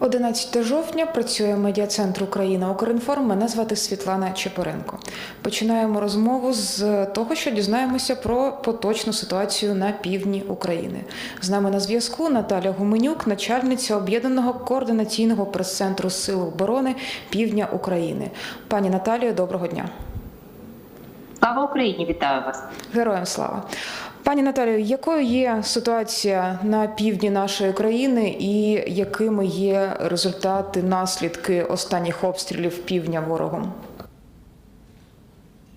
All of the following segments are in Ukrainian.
11 жовтня працює медіа-центр Україна Укрінформ. Мене звати Світлана Чепоренко. Починаємо розмову з того, що дізнаємося про поточну ситуацію на півдні України. З нами на зв'язку Наталя Гуменюк, начальниця об'єднаного координаційного прес-центру Сил оборони Півдня України. Пані Наталію, доброго дня. Слава Україні, вітаю вас. Героям слава. Пані Наталію, якою є ситуація на півдні нашої країни і якими є результати, наслідки останніх обстрілів півдня ворогом?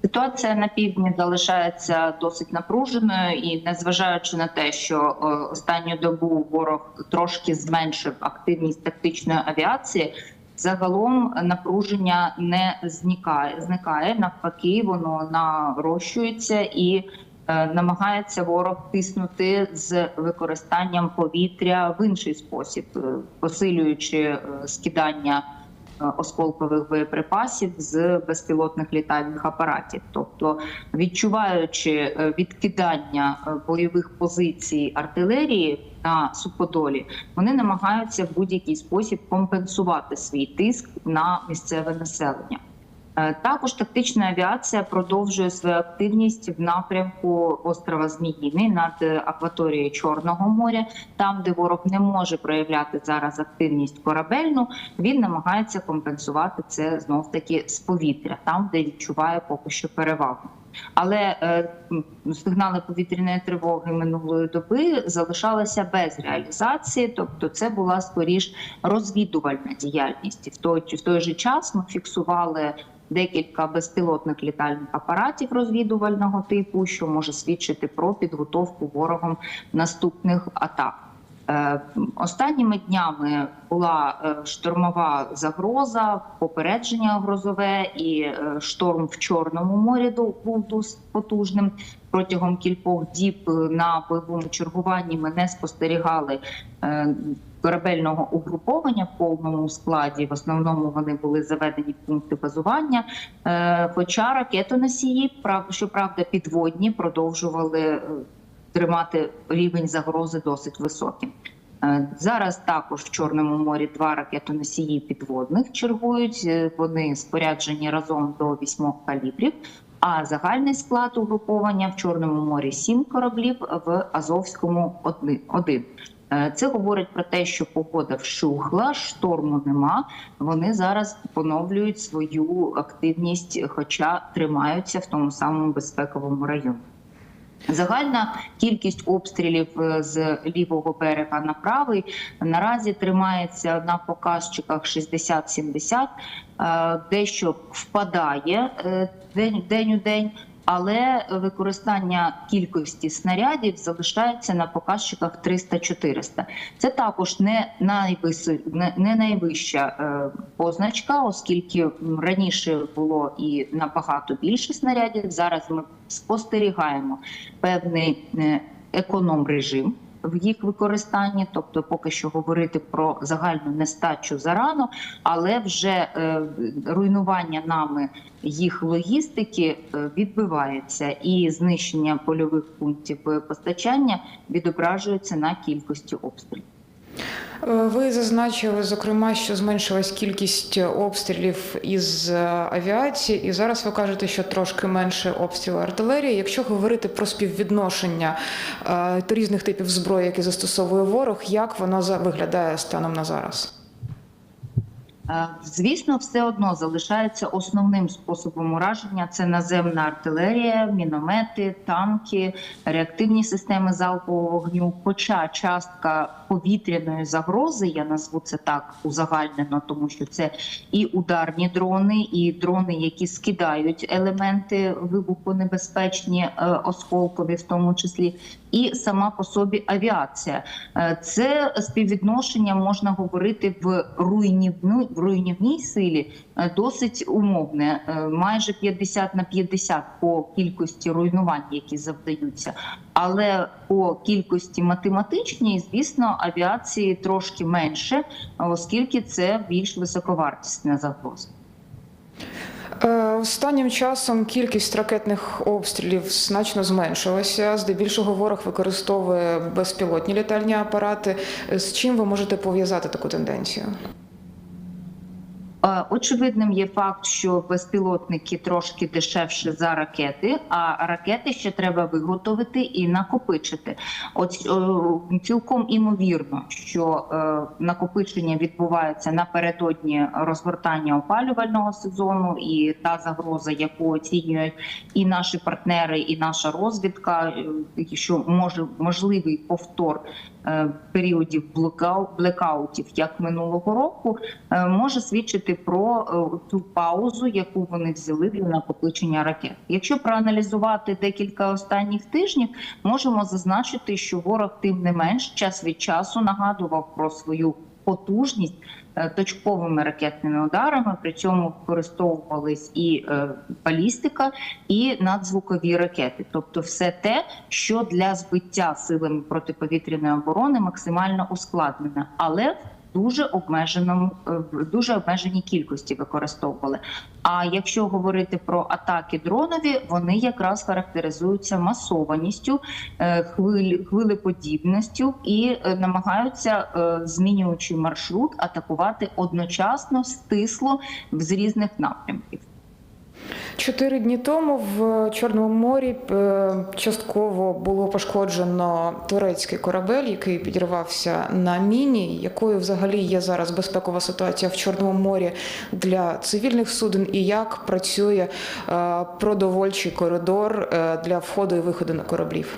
Ситуація на півдні залишається досить напруженою, і незважаючи на те, що е, останню добу ворог трошки зменшив активність тактичної авіації. Загалом напруження не зникає, зникає навпаки, воно нарощується і намагається ворог тиснути з використанням повітря в інший спосіб, е, посилюючи е, скидання е, осколкових боєприпасів з безпілотних літальних апаратів, тобто відчуваючи е, відкидання е, бойових позицій артилерії на суходолі, вони намагаються в будь-який спосіб компенсувати свій тиск на місцеве населення. Е, Також тактична авіація продовжує свою активність в напрямку острова Зміїний над е, акваторією Чорного моря, там, де ворог не може проявляти зараз активність корабельну, він намагається компенсувати це знов таки з повітря, там де відчуває поки що перевагу. Але е, сигнали повітряної тривоги минулої доби залишалися без реалізації, тобто це була скоріш розвідувальна діяльність. В той, в той же час ми фіксували декілька безпілотних літальних апаратів розвідувального типу, що може свідчити про підготовку ворогом наступних атак. Е, Останніми днями була е, штормова загроза, попередження грозове і е, шторм в Чорному морі був досить потужним. Протягом кількох діб на бойовому чергуванні ми не спостерігали корабельного угруповання в повному складі. В основному вони були заведені в пункти базування. Хоча ракетоносії, прав- щоправда, підводні продовжували тримати рівень загрози досить високим. Е, Зараз також в Чорному морі два ракетоносії підводних чергують. Е, Вони споряджені разом до вісьмох калібрів. А загальний склад угруповання в Чорному морі сім кораблів, в Азовському один. Е, Це говорить про те, що погода вщухла, шторму нема. Вони зараз поновлюють свою активність, хоча тримаються в тому самому безпековому районі. Загальна кількість обстрілів е, з лівого берега на правий наразі тримається на показчиках 60-70, е, дещо впадає е, день, день у день, але використання кількості снарядів залишається на показчиках 300-400. Це також не, не найвища е, позначка, оскільки раніше було і набагато більше снарядів. Зараз ми спостерігаємо певний е, економ режим в їх використанні, тобто поки що говорити про загальну нестачу зарано, але вже е, руйнування нами їх логістики відбувається, відбивається, і знищення польових пунктів постачання відображується на кількості обстрілів. Е, Ви зазначили, зокрема, що зменшилась кількість обстрілів із е, авіації, і зараз ви кажете, що трошки менше обстрілів артилерії. Якщо говорити про співвідношення е, різних типів зброї, які застосовує ворог, як воно виглядає станом на зараз? Звісно, все одно залишається основним способом ураження. Це наземна артилерія, міномети, танки, реактивні системи залпового вогню. Хоча частка повітряної загрози, я назву це так узагальнено, тому що це і ударні дрони, і дрони, які скидають елементи вибухонебезпечні, е, осколкові, в тому числі, і сама по собі авіація. Е, Це співвідношення можна говорити в руйнівну в руйнівній силі е, досить умовне, майже 50 на 50 по кількості руйнувань, які завдаються. Але по кількості математичній, звісно, авіації трошки менше, оскільки це більш високовартісна загроза. Е, Останнім часом кількість ракетних обстрілів значно зменшилася. Здебільшого ворог використовує безпілотні літальні апарати. З чим ви можете пов'язати таку тенденцію? Е, Очевидним є факт, що безпілотники трошки дешевше за ракети, а ракети ще треба виготовити і накопичити. От е, цілком імовірно, що е, накопичення відбувається напередодні розгортання опалювального сезону, і та загроза, яку оцінюють і наші партнери, і наша розвідка, що може можливий повтор періодів блекау- блекаутів, як минулого року, е, може свідчити про цю ту паузу, яку вони взяли для накопичення ракет. Якщо проаналізувати декілька останніх тижнів, можемо зазначити, що ворог тим не менш час від часу нагадував про свою потужність е, точковими ракетними ударами. При цьому використовувались і е, балістика, і надзвукові ракети, тобто все те, що для збиття силами протиповітряної оборони максимально ускладнене, але дуже обмеженому е, в дуже обмеженій кількості використовували. А якщо говорити про атаки дронові, вони якраз характеризуються масованістю, хвилі, хвиль, хвилеподібністю і е, намагаються, е, змінюючи маршрут, атакувати одночасно стисло з різних напрямків. Чотири дні тому в Чорному морі е, частково було пошкоджено турецький корабель, який підірвався на міні. Якою взагалі є зараз безпекова ситуація в Чорному морі для цивільних суден, і як працює е, продовольчий коридор е, для входу і виходу на кораблів?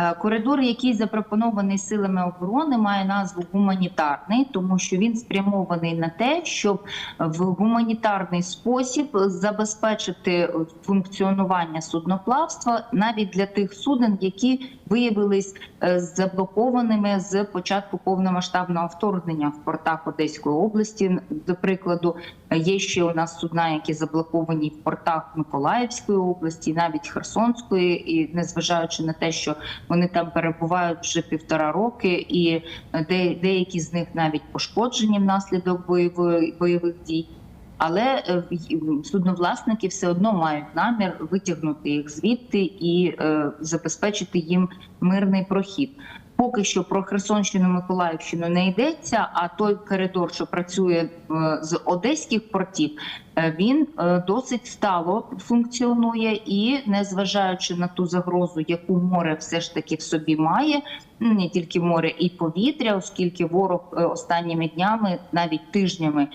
Е, Коридор, який запропонований силами оборони, має назву гуманітарний, тому що він спрямований на те, щоб в гуманітарний спосіб забезпечити функціонування судноплавства навіть для тих суден, які виявились е, заблокованими з початку повномасштабного вторгнення в портах Одеської області. До прикладу, є ще у нас судна, які заблоковані в портах Миколаївської області, навіть Херсонської, і незважаючи на те, що вони там перебувають вже півтора роки, і де, деякі з них навіть пошкоджені внаслідок бойової бойових дій. Але е, судновласники все одно мають намір витягнути їх звідти і е, забезпечити їм мирний прохід. Поки що про Херсонщину Миколаївщину не йдеться. А той коридор, що працює е, з одеських портів, е, він е, досить стало функціонує і, незважаючи на ту загрозу, яку море все ж таки в собі має, ну, не тільки море і повітря, оскільки ворог останніми днями, навіть тижнями,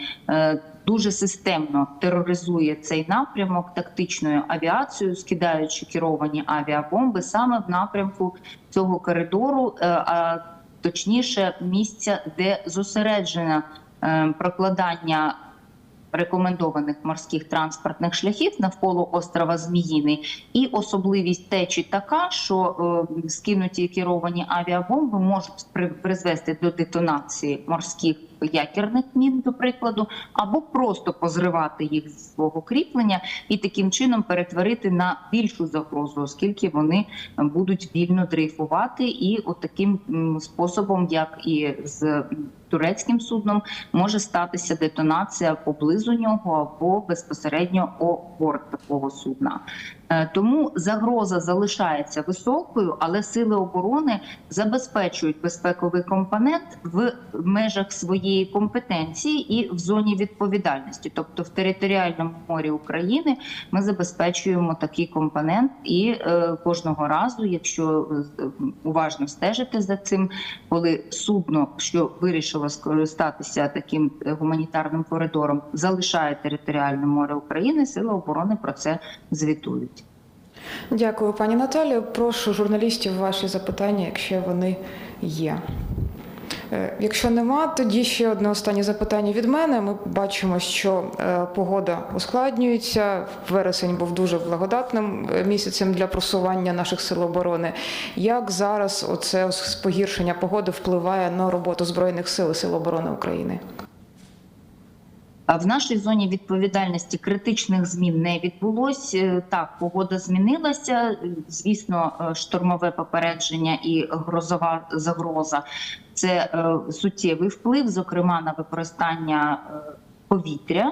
дуже системно тероризує цей напрямок тактичною авіацією, скидаючи керовані авіабомби саме в напрямку цього коридору, е, а точніше місця, де зосереджено е, прокладання рекомендованих морських транспортних шляхів навколо острова Зміїний, і особливість течі така, що е, скинуті керовані авіабомби можуть при- призвести до детонації морських якірних мін, до прикладу, або просто позривати їх зі свого кріплення і таким чином перетворити на більшу загрозу, оскільки вони будуть вільно дрейфувати, і от таким способом, як і з турецьким судном, може статися детонація поблизу нього або безпосередньо о борт такого судна. Е, Тому загроза залишається високою, але сили оборони забезпечують безпековий компонент в межах своєї компетенції і в зоні відповідальності. Тобто, в територіальному морі України ми забезпечуємо такий компонент, і е, кожного разу, якщо е, уважно стежити за цим, коли судно, що вирішило скористатися таким гуманітарним коридором, залишає територіальне море України, сили оборони про це звітують. Дякую, пані Наталію. Прошу журналістів ваші запитання, якщо вони є. Е, Якщо нема, тоді ще одне останнє запитання від мене. Ми бачимо, що е, погода ускладнюється. Вересень був дуже благодатним е, місяцем для просування наших сил оборони. Як зараз оце погіршення погоди впливає на роботу збройних сил і сил оборони України? В нашій зоні відповідальності критичних змін не відбулось. Е, Так, погода змінилася. Звісно, е, штормове попередження і грозова загроза це е, суттєвий вплив, зокрема на використання повітря.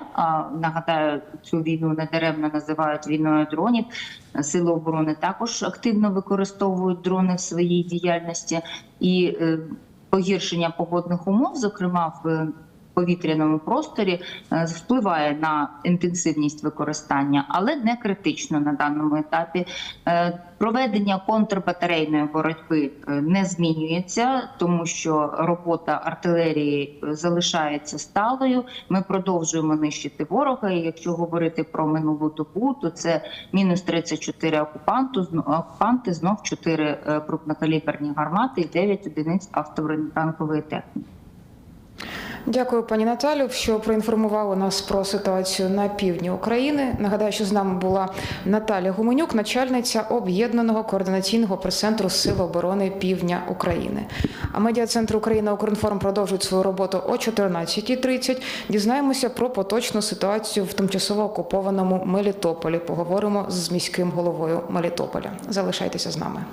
Нагадаю, цю війну недаремно називають війною дронів. Сили оборони також активно використовують дрони в своїй діяльності і погіршення погодних умов, зокрема в повітряному просторі, е, впливає на інтенсивність використання, але не критично на даному етапі. Е, Проведення контрбатарейної боротьби е, не змінюється, тому що робота артилерії залишається сталою. Ми продовжуємо нищити ворога. І якщо говорити про минулу добу, то це мінус 34 окупанту, окупанти, знов 4 е, крупнокаліберні гармати і 9 одиниць автобронетанкової техніки. Дякую, пані Наталю, що проінформували нас про ситуацію на півдні України. Нагадаю, що з нами була Наталя Гуменюк, начальниця об'єднаного координаційного прес-центру Сил оборони Півдня України. А медіа-центр Україна Укрінформ продовжують свою роботу о 14.30. Дізнаємося про поточну ситуацію в тимчасово окупованому Мелітополі. Поговоримо з міським головою Мелітополя. Залишайтеся з нами.